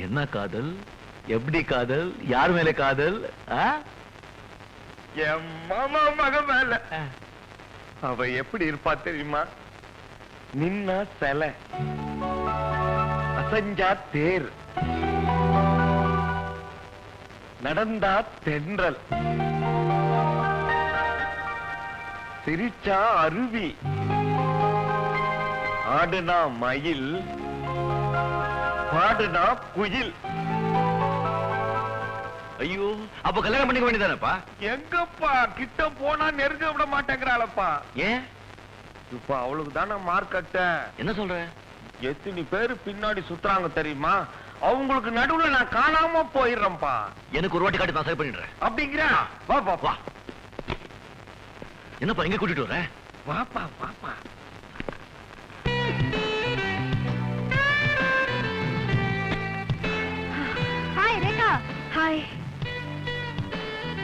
என்ன காதல்? எப்படி காதல்? யார் மேல காதல்? என் மாமா மக மேல. அவ எப்படி இருப்பா தெரியுமா? நின்னா சிலை. அசஞ்சா தேர். நடந்தா தென்றல். சிரிச்சா அருவி. ஆடுனா மயில். பாடுனா குயில். ஐயோ அப்ப கல்யாணம் பண்ணிக்க வேண்டியதானப்பா? எங்கப்பா? கிட்ட போனா நெருங்க விட மாட்டேங்கிறாளப்பா. ஏன்? இப்ப அவளுக்கு தானே மார்க்கெட்ட என்ன சொல்ற? எத்தனை பேரு பின்னாடி சுத்துறாங்க தெரியுமா? அவங்களுக்கு நடுவுல நான் காணாம போயிடுறேன்ப்பா. எனக்கு ஒரு வாட்டி காட்டி நான் சரி பண்ணிடுறேன். அப்படிங்கிற? வா. வா. என்னப்பா எங்க கூட்டிட்டு வர? வாப்பா வாப்பா. ஹாய்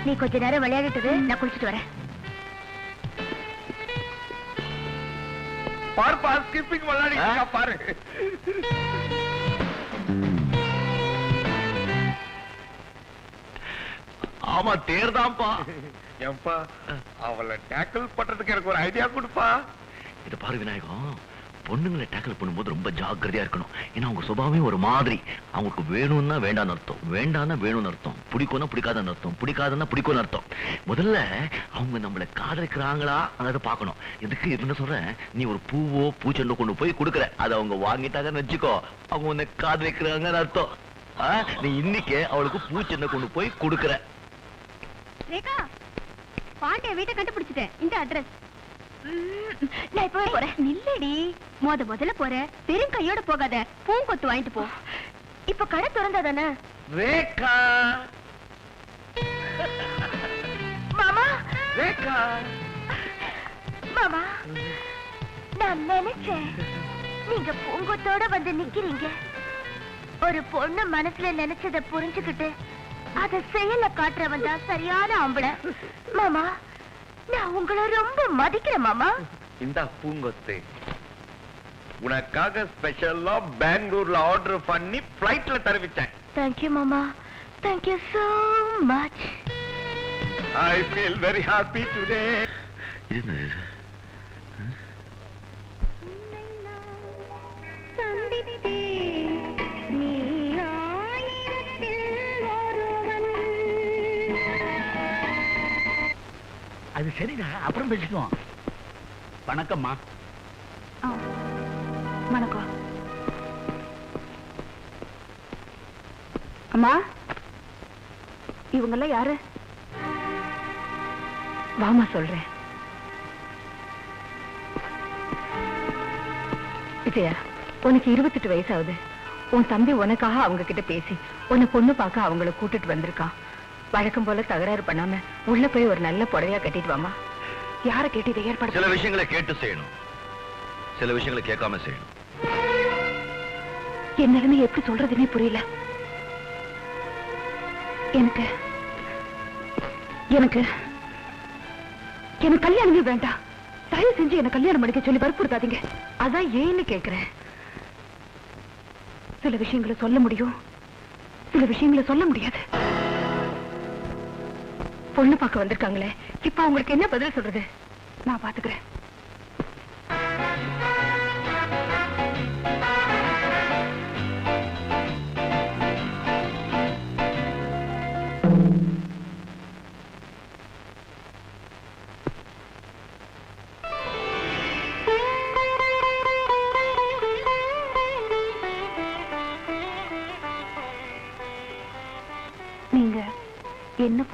நீ கொஞ்ச நேரம் விளையாடிட்டு நான் குளிச்சிட்டு வரேன். பாருப்பா ஸ்கிப்பிங் இருக்கா பாரு. ஆமா தேர்தான்ப்பா. ஏன்பா? அவளை டேக்கிள் பண்றதுக்கு எனக்கு ஒரு ஐடியா கொடுப்பா. இது பாரு விநாயகம். பொண்ணுங்களை டேக்கிள் பண்ணும்போது ரொம்ப ஜாக்கிரதையா இருக்கணும். ஏன்னா அவங்க சுபாவமே ஒரு மாதிரி. அவங்களுக்கு வேணும்னா வேண்டாம்னு அர்த்தம். வேண்டாம்னா வேணும்னு அர்த்தம். பிடிக்கும்னா பிடிக்காதுன்னு அர்த்தம். பிடிக்காதுன்னா பிடிக்கும்னு அர்த்தம். முதல்ல அவங்க நம்மளை காதலிக்கிறாங்களா? அதை பார்க்கணும். எதுக்கு என்ன சொல்றேன். நீ ஒரு பூவோ பூச்செண்டோ கொண்டு போய் கொடுக்குற. அதை அவங்க வாங்கிட்டாங்கன்னு வச்சுக்கோ. அவங்க உன்னை காதலிக்கிறாங்கன்னு அர்த்தம். நீ இன்னைக்கு அவளுக்கு பூச்செண்டை கொண்டு போய் கொடுக்குற. ரேகா பாண்டிய வீட்டை கண்டுபிடிச்சிட்டேன். இந்த அட்ரஸ். நான் இப்பவே போறேன். நில்லடி. மொத முதல்ல போற. பெரும் கையோட போகாத. பூங்கொத்து வாங்கிட்டு போ. இப்ப கடை திறந்தா தானே? ரேகா. மாமா. ரேகா. மாமா நான் நினைச்சேன். நீங்க பூங்கொத்தோட வந்து நிக்கிறீங்க. ஒரு பொண்ணு மனசுல நினைச்சத புரிஞ்சுக்கிட்டு அத செயல்ல காட்டுறவன் தான் சரியான ஆம்பளை. மாமா நான் உங்களை ரொம்ப மதிக்கிறேன் மாமா. இந்த பூங்கொத்து. உனக்காக ஸ்பெஷலா பெங்களூர்ல ஆர்டர் பண்ணி பிளைட்ல தெரிவிச்சேன். தேங்க்யூ மாமா. Thank you so much I feel very happy today இது? அது சரிடா அப்புறம் பேசிக்குவோம். வணக்கம்மா. வணக்கம். அம்மா இவங்கெல்லாம் யாரு? வாமா சொல்றேன். விஜயா உனக்கு இருபத்தெட்டு வயசாகுது. உன் தம்பி உனக்காக அவங்க கிட்ட பேசி உன்னை பொண்ணு பார்க்க அவங்கள கூட்டிட்டு வந்திருக்கான். வழக்கம் போல தகராறு பண்ணாம உள்ள போய் ஒரு நல்ல புடவையா கட்டிட்டு வாமா யார கேட்டு இதை ஏற்பாடு சில விஷயங்களை கேட்டு செய்யணும். சில விஷயங்களை கேட்காம செய்யணும். என் நிலைமை எப்படி சொல்றதுன்னே புரியல. எனக்கு எனக்கு எனக்கு கல்யாணமே வேண்டாம். தயவு செஞ்சு என்ன கல்யாணம் பண்ணிக்க சொல்லி வற்புறுத்தாதீங்க. அதான் ஏன்னு கேக்குறேன். சில விஷயங்களை சொல்ல முடியும். சில விஷயங்களை சொல்ல முடியாது. பொண்ணு பார்க்க வந்திருக்காங்களே. இப்ப அவங்களுக்கு என்ன பதில் சொல்றது? நான் பாத்துக்கிறேன்.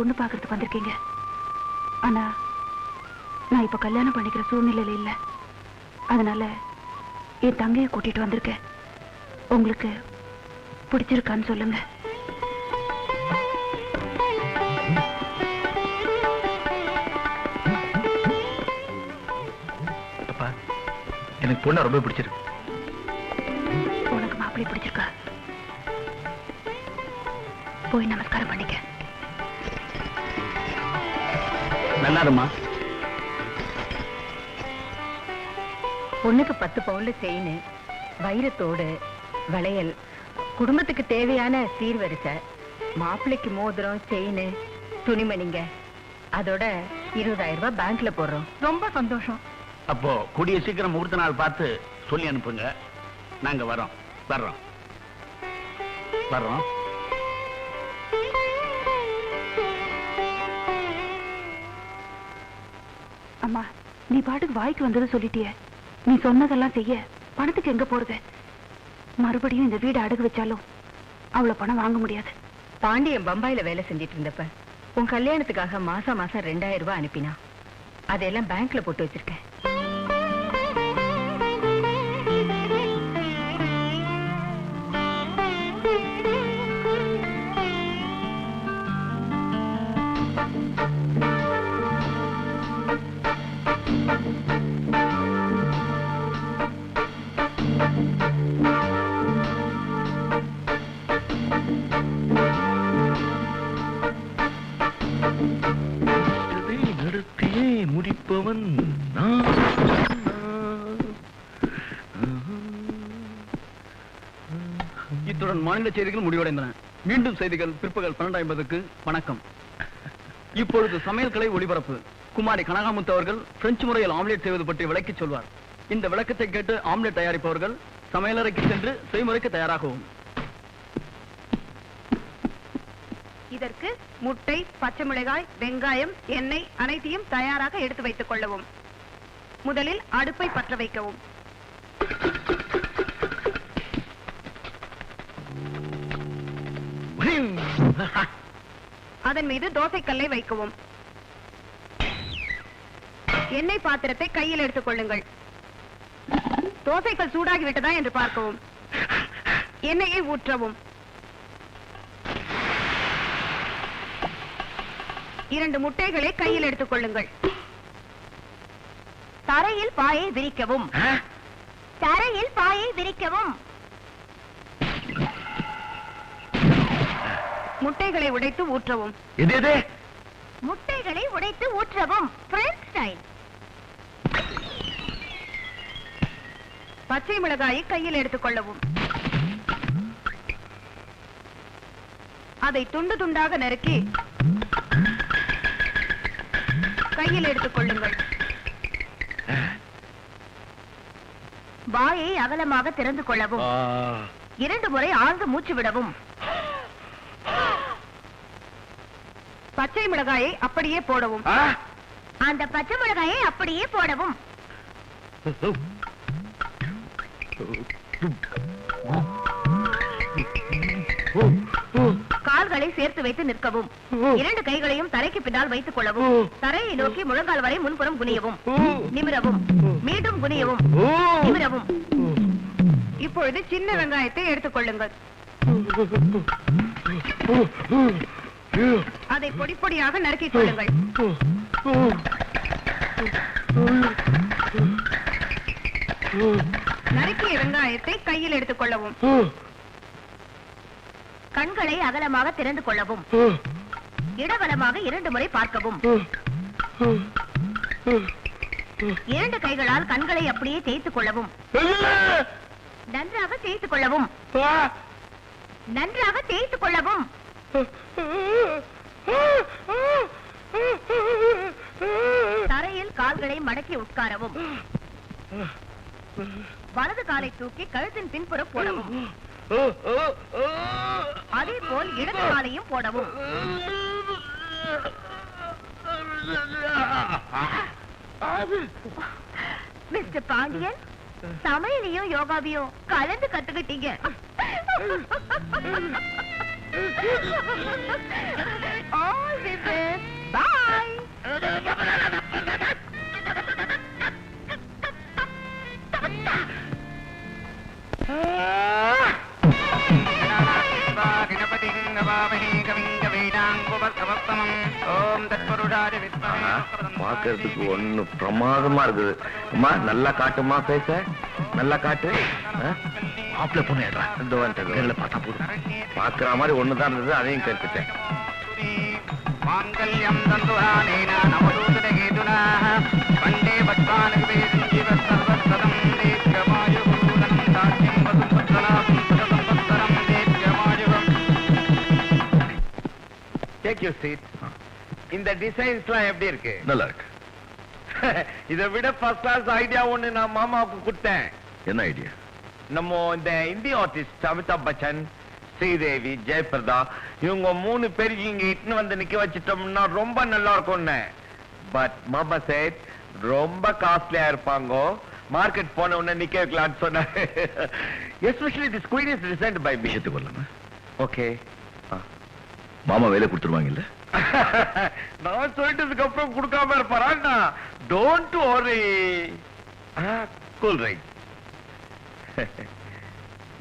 பொண்ணு பார்க்கறதுக்கு வந்திருக்கீங்க. ஆனா நான் இப்ப கல்யாணம் பண்ணிக்கிற சூழ்நிலையில இல்ல. அதனால என் தங்கையை கூட்டிட்டு வந்திருக்கேன். உங்களுக்கு பிடிச்சிருக்கான்னு சொல்லுங்க. எனக்கு பொண்ணை ரொம்ப பிடிச்சிருக்கு. உனக்கு மாப்பிள்ளை பிடிச்சிருக்கா? போய் நமஸ்காரம் பண்ணிக்க. நல்லாருமா? பொண்ணுக்கு பத்து பவுன்ல செயின் வைரத்தோடு வளையல். குடும்பத்துக்கு தேவையான சீர்வரிசை. மாப்பிள்ளைக்கு மோதிரம் செயின் துணிமணிங்க. அதோட இருபதாயிரம் ரூபாய் பேங்க்ல போடுறோம். ரொம்ப சந்தோஷம். அப்போ கூடிய சீக்கிரம் முகூர்த்த நாள் பார்த்து சொல்லி அனுப்புங்க. நாங்க வரோம். வர்றோம். வர்றோம். அம்மா நீ பாட்டுக்கு வாய்க்கு வந்தது சொல்லிட்டிய. நீ சொன்னதெல்லாம் செய்ய பணத்துக்கு எங்க போறது? மறுபடியும் இந்த வீடு அடகு வச்சாலும் அவ்வளவு பணம் வாங்க முடியாது. பாண்டியன் பம்பாயில வேலை செஞ்சிட்டு இருந்தப்ப உன் கல்யாணத்துக்காக மாசம் மாசம் ரெண்டாயிரம் ரூபாய் அனுப்பினா அதையெல்லாம் பேங்க்ல போட்டு வச்சிருக்கேன். முடிப்பவன் நான். இத்துடன் மாநில செய்திகள் முடிவடைந்தன. மீண்டும் செய்திகள் பிற்பகல் பன்னெண்டு ஐம்பதுக்கு வணக்கம். இப்பொழுது சமையல் கலை ஒளிபரப்பு. குமாரி கனகாமுத்து அவர்கள் பிரெஞ்சு முறையில் ஆம்லெட் செய்வது பற்றி விளக்கிச் சொல்வார். இந்த விளக்கத்தை கேட்டு ஆம்லேட் தயாரிப்பவர்கள் சமையலறைக்கு சென்று செய்முறைக்கு தயாராகவும். முட்டை பச்சை மிளகாய் வெங்காயம் எண்ணெய் அனைத்தையும் தயாராக எடுத்து வைத்துக் கொள்ளவும். முதலில் அடுப்பை பற்ற வைக்கவும். அதன் மீது தோசைக்கல்லை வைக்கவும். எண்ணெய் பாத்திரத்தை கையில் எடுத்துக் கொள்ளுங்கள். தோசைக்கல் சூடாகி விட்டதா என்று பார்க்கவும். எண்ணெயை ஊற்றவும். இரண்டு முட்டைகளை கையில் எடுத்துக் கொள்ளுங்கள் தரையில் பாயை விரிக்கவும். தரையில் பாயை விரிக்கவும். முட்டைகளை உடைத்து ஊற்றவும். எது முட்டைகளை உடைத்து ஊற்றவும். பிரெஞ்ச் ஸ்டைல் பச்சை மிளகாயை கையில் எடுத்துக் கொள்ளவும் அதை துண்டு துண்டாக நறுக்கி கையில் எடுத்துக் கொள்ளுங்கள் வாயை அகலமாக திறந்து கொள்ளவும். இரண்டு முறை ஆழ்ந்து மூச்சு விடவும். பச்சை மிளகாயை அப்படியே போடவும். அந்த பச்சை மிளகாயை அப்படியே போடவும். சேர்த்து வைத்து நிற்கவும். இரண்டு கைகளையும் தரைக்கு பின்னால் வைத்துக் கொள்ளவும். தரையை நோக்கி முழங்கால் வரை முன்புறம் குனியவும். நிமிரவும். மீண்டும் குனியவும். நிமிரவும். இப்பொழுது சின்ன வெங்காயத்தை எடுத்துக் கொள்ளுங்கள். அதை பொடி பொடியாக நறுக்கிக் கொள்ளுங்கள். நறுக்கிய வெங்காயத்தை கையில் எடுத்துக் கொள்ளவும். கண்களை அகலமாக திறந்து கொள்ளவும். இடவலமாக இரண்டு முறை பார்க்கவும். இரண்டு கைகளால் கண்களை அப்படியே தேய்த்துக் கொள்ளவும். நன்றாக தேய்த்துக் கொள்ளவும். நன்றாக தேய்த்துக் கொள்ளவும். தரையில் கால்களை மடக்கி உட்காரவும். வலது காலை தூக்கி கழுத்தின் பின்புறம் போடவும். அதே போல் இடது காலையும் போடவும் மிஸ்டர் பாண்டியன் சமையலையும் யோகாவையும் கலந்து கத்துக்கிட்டீங்க All the best. Bye. Ah! பாக்குறதுக்கு ஒண்ணு பிரமாதமா இருக்குது. அம்மா நல்லா காட்டுமா பேச? நல்லா காட்டு? மாப்பிள்ள பொண்ணு இந்த வந்துட்டது. பார்த்தா போதும். பாக்குற மாதிரி ஒண்ணுதான் இருந்தது அதையும் கேட்டுட்டேன். மாங்கல்யம் தந்துரானேன நமதூதனகேதுனா வந்தே பத்மானுவேதிவத் சர்வசதம் டேக் யூ சீட் இந்த டிசைன்ஸ்லாம் எப்படி இருக்கு? நல்லா இருக்கு இதை விட ஃபர்ஸ்ட் கிளாஸ் ஐடியா ஒண்ணு நான் மாமாவுக்கு கொடுத்தேன். என்ன ஐடியா நம்ம இந்த இந்திய ஆர்டிஸ்ட் அமிதாப் பச்சன் ஸ்ரீதேவி ஜெயபிரதா இவங்க மூணு பேர் இங்க இட்டுன்னு வந்து நிக்க வச்சிட்டோம்னா ரொம்ப நல்லா இருக்கும்னு பட் மாமா சேட் ரொம்ப காஸ்ட்லியா இருப்பாங்க. மார்க்கெட் போன உடனே நிக்க வைக்கலாம்னு சொன்னாரு. Especially this queen is designed by me விஷயத்துக்கு வரலாமா? ஓகே மாமா வேலை கொடுத்துருவாங்க இல்ல நான் சொல்லிட்டதுக்கு அப்புறம் கொடுக்காம இருப்பாரா don't worry. Cool right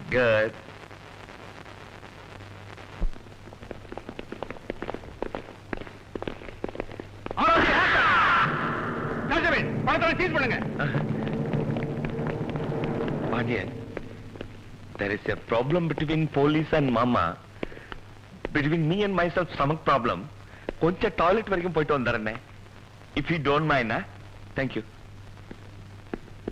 good பணத்தை சீஸ் பண்ணுங்க. Pandian, there is a problem between police and mama. Between me and myself, stomach problem. கொஞ்சம் டாய்லெட் வரைக்கும் போயிட்டு வந்துடுறேன் if you don't mind thank you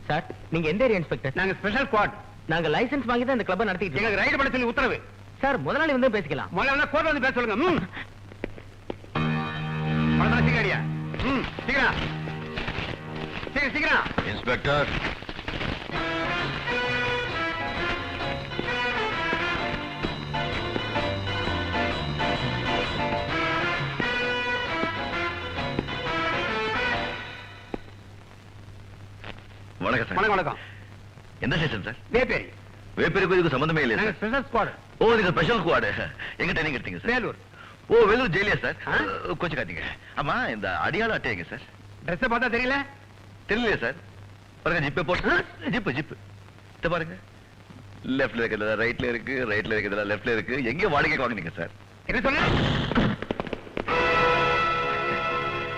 sir நீங்க எந்த ஏரியா இன்ஸ்பெக்டர் நாங்க special squad நாங்க லைசென்ஸ் வாங்கி தான் இந்த கிளப்பை நடத்திட்டு எங்களுக்கு ரைடு பண்ண சொல்லி உத்தரவு. சார் முதலாளி வந்து பேசிக்கலாம். முதல்ல கோர்ட் வந்து பேச சொல்லுங்க. ம். பணத்தை சீக்கிரம் ம் சீக்கிரம். சீக்கிரம் சீக்கிரம். இன்ஸ்பெக்டர் வணக்கம் எந்த ஸ்டேஷன் சார் வேப்பேரி. வேப்பேருக்கு இதுக்கு சம்பந்தமே இல்லையா நாங்க சார் ஸ்பெஷல் ஸ்குவாட் ஓ நீங்க ஸ்பெஷல் ஸ்குவாடு எங்க ட்ரைனிங் எடுத்தீங்க சார் வேலூர். ஓ வேலூர் ஜெயிலியா சார்? கொஞ்சம் காத்தீங்க ஆமா இந்த அடியாள அட்டையங்க சார் ட்ரெஸ் பார்த்தா தெரியல? தெரியலையா சார் பாருங்க ஜிப்பே போட்டு ஜிப்பு ஜிப்பு இத பாருங்க. லெஃப்ட்ல இருக்கிறதுல ரைட்ல இருக்கு ரைட்ல இருக்கிறதுல லெஃப்ட்ல இருக்கு. எங்க வாடகைக்கு வாங்குனீங்க சார் என்ன சொன்ன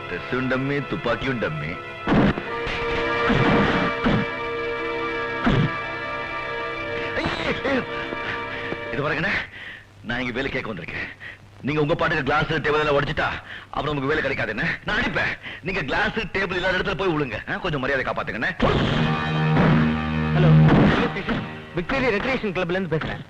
ட்ரெஸ்ஸும் டம்மி துப்பாக்கியும் டம்மி. இது பாருங்கண்ணே நான் இங்க வேலை கேட்க வந்திருக்கேன். நீங்க உங்க பாட்டுக்கு கிளாஸ் டேபிள் எல்லாம் உடைச்சிட்டா அப்புறம் உங்களுக்கு வேலை கிடைக்காது என்ன நான் அடிப்பேன் நீங்க கிளாஸ் டேபிள் இல்லாத இடத்துல போய் விழுங்க. கொஞ்சம் மரியாதை காப்பாத்துங்கண்ணே ஹலோ விக்டோரியா ரெக்ரேஷன் கிளப்ல இருந்து பேசுறேன்.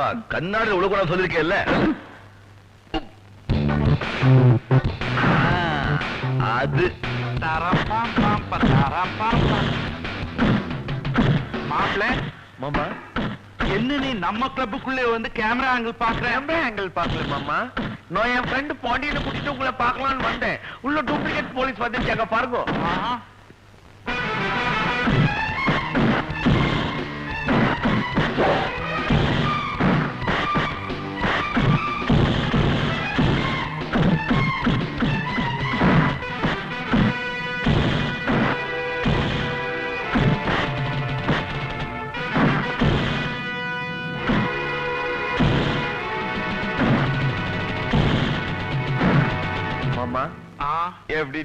தலைவா கண்ணாடி உள்ள சொல்லிருக்கேல்ல அது. மாப்பிள்ள மாமா. என்ன நீ நம்ம கிளப்புக்குள்ளே வந்து கேமரா ஆங்கிள் பாக்குற கேமரா ஆங்கிள் பார்க்கல மாமா. நான் என் ஃப்ரெண்ட் பாண்டியனை கூட்டிட்டு உங்களை பார்க்கலாம்னு வந்தேன். உள்ள டூப்ளிகேட் போலீஸ் வந்துருச்சாங்க பாருங்க.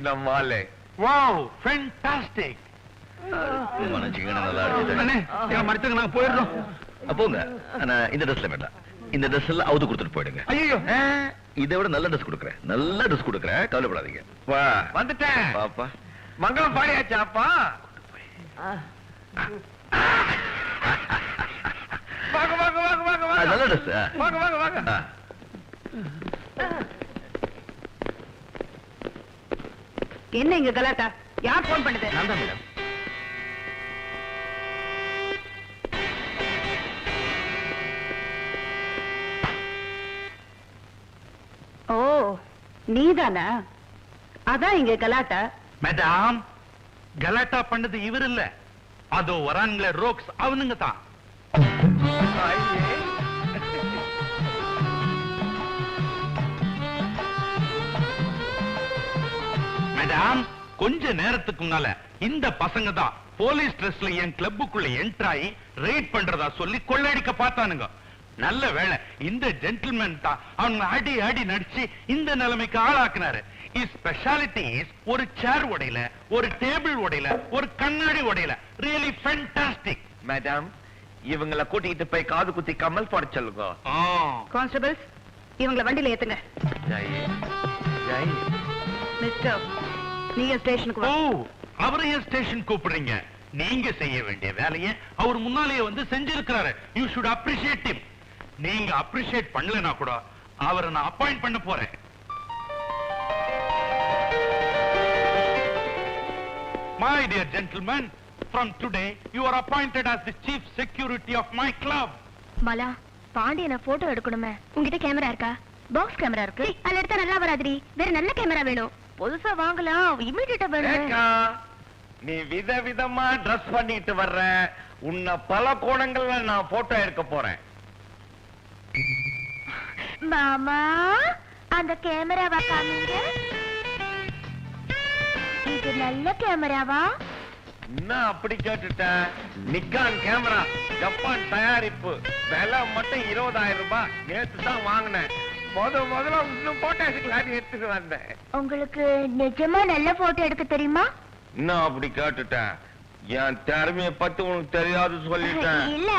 நம்ம ஆளு வாவ் ஃபேண்டாஸ்டிக் மனசுக்கு நல்லா அண்ணே மறுத்துக்கு நாங்க போயிடுறோம். போங்க. ஆனா இந்த ட்ரெஸ்ல வேண்டாம். இந்த ட்ரெஸ் எல்லாம் அவுத்து கொடுத்துட்டு போயிடுங்க. ஐயோ இதை விட நல்ல ட்ரெஸ் கொடுக்குறேன். நல்ல ட்ரெஸ் கொடுக்குறேன். கவலைப்படாதீங்க. வா. வந்துட்டேன். பாப்பா மங்களம் பாடியாச்சா அப்பா வாங்க வாங்க வாங்க வாங்க வாங்க. நல்ல ட்ரெஸ் வாங்க வாங்க வாங்க. என்ன இங்க கலாட்டா? யார் போன் பண்ணுது? நான் தான் மேடம். ஓ நீதானா? அதான் இங்க கலாட்டா? மேடம் கலாட்டா பண்ணது இவர் இல்ல. அதோ வரானுங்களே ரோக்ஸ் அவனுங்க தான். மேடம் கொஞ்ச நேரத்துக்கு முன்னால இந்த பசங்க தான் போலீஸ் ட்ரெஸ்ல என் கிளப்புக்குள்ள என்ட்ராயி ரைட் பண்றதா சொல்லி கொள்ளடிக்க பார்த்தானுங்க. நல்ல வேளை இந்த ஜென்டில்மேன் தான் அவங்க அடி அடி நடிச்சு இந்த நிலைமைக்கு ஆளாக்குனாரு. is ஒரு சேர் உடையில ஒரு டேபிள் உடையில ஒரு கண்ணாடி உடையில. ரியலி ஃபேண்டாஸ்டிக் மேடம் இவங்கள கூட்டிட்டு போய் காது குத்தி கமல் போட சொல்லுங்க. கான்ஸ்டபிள்ஸ் இவங்கள வண்டியில ஏத்துங்க. ஜெய் ஜெய். மிஸ்டர் நீங்க ஸ்டேஷனுக்கு ஓ வா அவரையும் ஸ்டேஷன் கூப்பிடுறீங்க. நீங்க செய்ய வேண்டிய வேலையை அவர் முன்னாலேயே வந்து செஞ்சிருக்கிறாரு. You should appreciate him. நீங்க அப்ரிஷியேட் பண்ணலனா கூட அவரை நான் அப்பாயிண்ட் பண்ண போறேன். My dear gentlemen, from today you are appointed as the chief security of my club. Mala பாண்டியனை போட்டோ எடுக்கணுமே. உங்ககிட்ட கேமரா இருக்கா? பாக்ஸ் கேமரா இருக்கு. அதுல எடுத்தா நல்லா வராதுடி. வேற நல்ல கேமரா வேணும். புதுசா வாங்கலாம். இமீடியட்டா வேணும். நீ வித விதமா ட்ரெஸ் பண்ணிட்டு வர்ற. உன்னை பல கோணங்கள்ல நான் போட்டோ எடுக்க போறேன். மாமா அந்த கேமராவா காமிங்க இது நல்ல கேமராவா? என்ன அப்படி கேட்டுட்ட? Nikon camera. ஜப்பான் தயாரிப்பு. விலை மட்டும் இருபதாயிரம் ரூபாய். நேத்து தான் வாங்கினேன். முத முதல்ல இன்னும் போட்டோ எடுக்கலான்னு எடுத்துட்டு வந்தேன். உங்களுக்கு நிஜமா நல்ல போட்டோ எடுக்க தெரியுமா? என்ன அப்படி கேட்டுட்டேன். என் திறமைய பத்தி உனக்கு தெரியாது சொல்லிட்டேன். இல்ல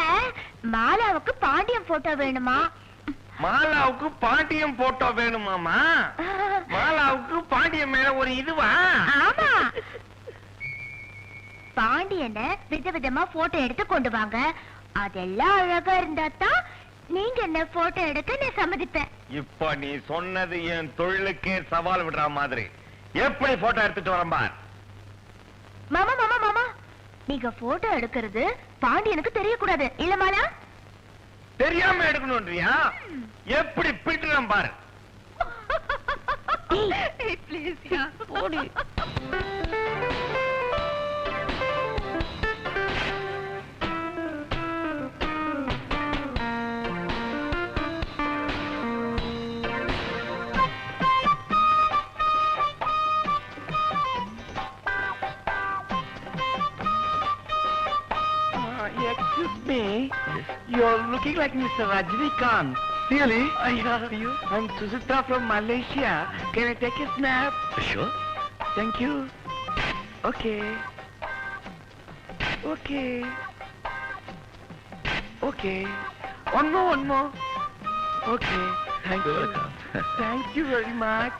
மாலாவுக்கு பாண்டியன் போட்டோ வேணுமா? மாலாவுக்கு பாண்டியம் போட்டோ வேணுமாமா மாலாவுக்கு பாண்டியம் மேல ஒரு இதுவா? ஆமா. பாண்டியனை விதவிதமா போட்டோ எடுத்து கொண்டு வாங்க. அதெல்லாம் அழகா இருந்தா தான் நீங்க என்ன போட்டோ எடுக்க நான் சம்மதிப்பேன் இப்ப நீ சொன்னது என் தொழிலுக்கே சவால் விடுற மாதிரி. எப்படி போட்டோ எடுத்துட்டு வரேன் பார்? மாமா மாமா மாமா. நீங்க போட்டோ எடுக்கிறது பாண்டியனுக்கு தெரியக்கூடாது. இல்ல மாலா தெரியாம எடுக்கணும்ன்றியா? எப்படி பிட்டுறேன் பாரு? போடி. Me you're looking like Mr. Rajnikant Really? I have you. I'm Susita from Malaysia can I take a snap Sure. Thank you. Okay. Okay. Okay. One more, one more. Okay. Thank you. Thank you very much.